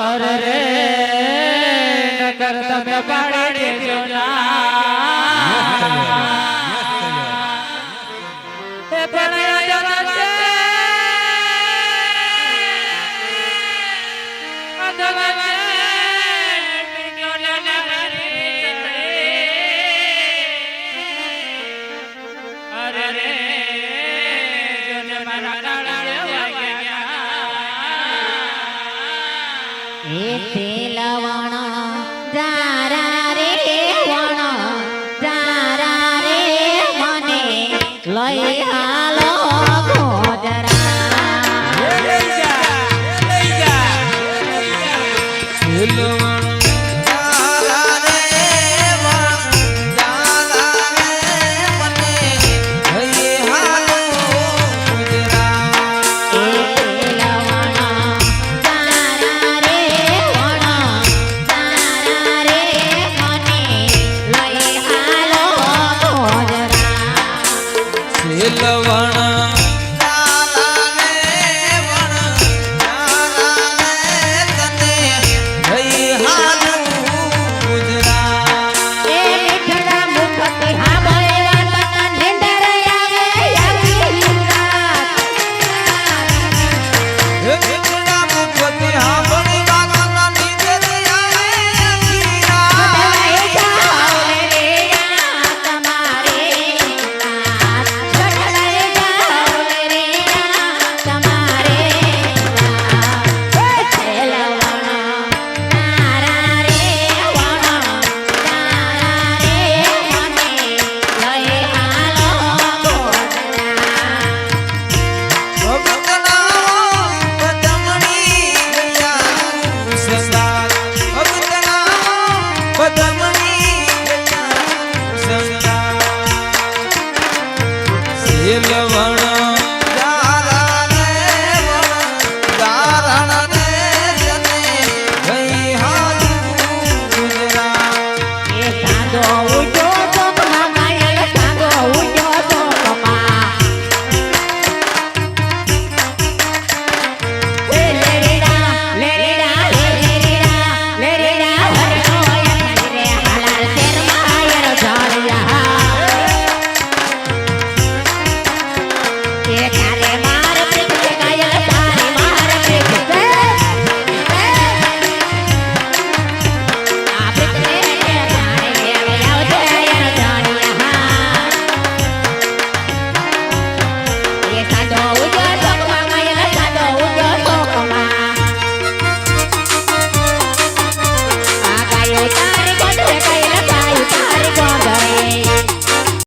અરે રે નકર તમે પાડી દેજો ના. પણ અરે રે લઈ આ રે હા